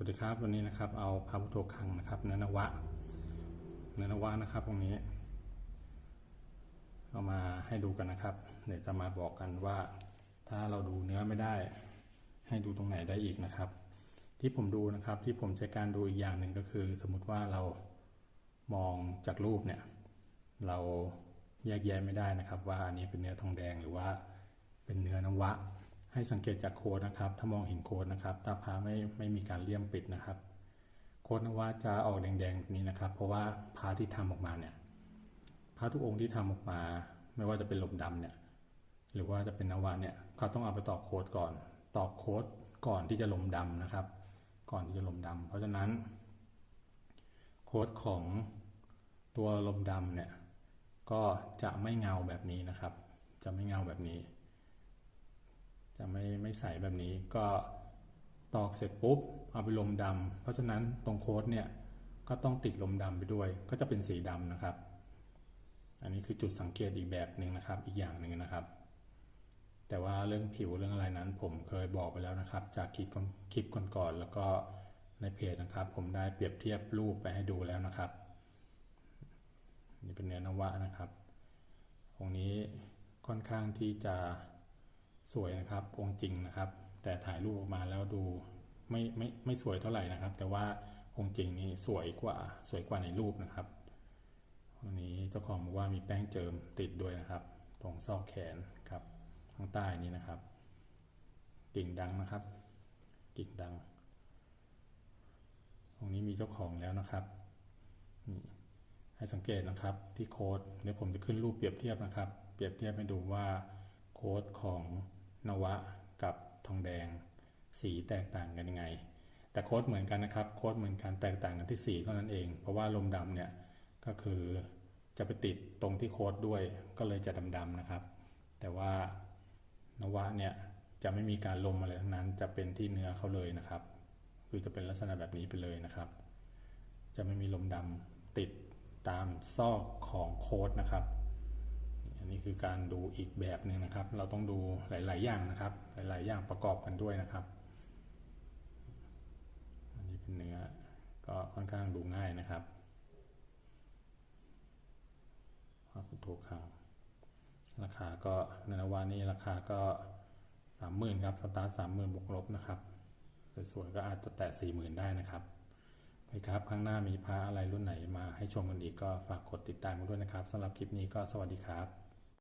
สวัสดีครับวันนี้นะครับเอาพระพุทโธคังนะครับเนื้อนวะเนื้อนวะนะครับ ตรงนี้ เอามาให้ดูกันนะครับ เดี๋ยวจะมาบอกกันว่า ถ้าเราดูเนื้อไม่ได้ ให้ดูตรงไหนได้อีกนะครับ ที่ผมดูนะครับที่ผมใช้การดูอีกอย่างหนึ่งก็คือ สมมติว่าเรามองจากรูปเนี่ย เราแยกแยะไม่ได้นะครับ ว่าอันนี้เป็นเนื้อทองแดงหรือว่าเป็นเนื้อนวะ ให้สังเกตจากโค้ดนะครับ ถ้ามองเห็นโค้ดนะครับ ตาพาไม่ไม่มีการเลี่ยมปิดนะครับ โค้ดนวะจะออกแดงๆนี้นะครับ เพราะว่าพาที่ทำออกมาเนี่ยพระทุกองค์ที่ทำออกมา ไม่ว่าจะเป็นลมดำเนี่ย หรือว่าจะเป็นนวะเนี่ยเขาต้องเอาไปตอกโค้ดก่อน ตอกโค้ดก่อนที่จะลมดำนะครับ ก่อนที่จะลมดำเพราะฉะนั้น โค้ดของตัวลมดำเนี่ยก็จะไม่เงาแบบนี้นะครับ จะไม่เงาแบบนี้ จะไม่ไม่ใสแบบนี้ก็ตอกเสร็จปุ๊บเอาไปลมดำเพราะฉะนั้นตรงโค้ดเนี่ยก็ต้องติดลมดำไปด้วย ก็จะเป็นสีดำนะครับ อันนี้คือจุดสังเกตอีกแบบหนึ่งนะครับ อีกอย่างหนึ่งนะครับ แต่ว่าเรื่องผิวเรื่องอะไรนั้น ผมเคยบอกไปแล้วนะครับ จากคลิปก่อนคลิปก่อนๆแล้วก็ในเพจนะครับ ผมได้เปรียบเทียบรูปไปให้ดูแล้วนะครับ นี่เป็นเนื้อนวะนะครับองนี้ค่อนข้างที่จะ สวยนะครับองค์จริงนะครับ แต่ถ่ายรูปออกมาแล้วดูไม่ไม่ไม่สวยเท่าไหร่นะครับ แต่ว่าองค์จริงนี่สวยกว่าสวยกว่าในรูปนะครับวันนี้เจ้าของบอกว่ามีแป้งเจิมติดด้วยนะครับ ตรงซอกแขนครับข้างใต้นี้นะครับกิ่งดังนะครับ กิ่งดังองนี้มีเจ้าของแล้วนะครับนี่ให้สังเกตนะครับที่โค้ดเดี๋ยวผมจะขึ้นรูปเปรียบเทียบนะครับ เปรียบเทียบให้ดูว่าโค้ดของ นวะกับทองแดง สีแตกต่างกันยังไง แต่โค้ดเหมือนกันนะครับ โค้ดเหมือนกันแตกต่างกันที่สีเท่านั้นเอง เพราะว่าลมดำเนี่ยก็คือจะไปติดตรงที่โค้ดด้วยก็เลยจะดำๆนะครับ แต่ว่านวะเนี่ยจะไม่มีการลมอะไรทั้งนั้น จะเป็นที่เนื้อเขาเลยนะครับ คือจะเป็นลักษณะแบบนี้ไปเลยนะครับ จะไม่มีลมดำติดตามซอกของโค้ดนะครับ นนี้คือการดูอีกแบบหนึ่งนะครับ เราต้องดูหลาย ๆ อย่างนะครับ หลาย ๆ อย่างประกอบกันด้วยนะครับ อันนี้เป็นเนื้อก็ค่อนข้างดูง่ายนะครับพระพุทโธคังราคาก็เนนวานี่ราคาก็สามหมื่นครับ สตาร์ทสามหมื่นบวกลบนะครับสวยๆก็อาจจะแตะสี่หมื่นได้นะครับไปครับข้างหน้ามีพระอะไรรุ่นไหนมาให้ชมกันอีกก็ฝากกดติดตามกันด้วยนะครับสำหรับคลิปนี้ก็สวัสดีครับ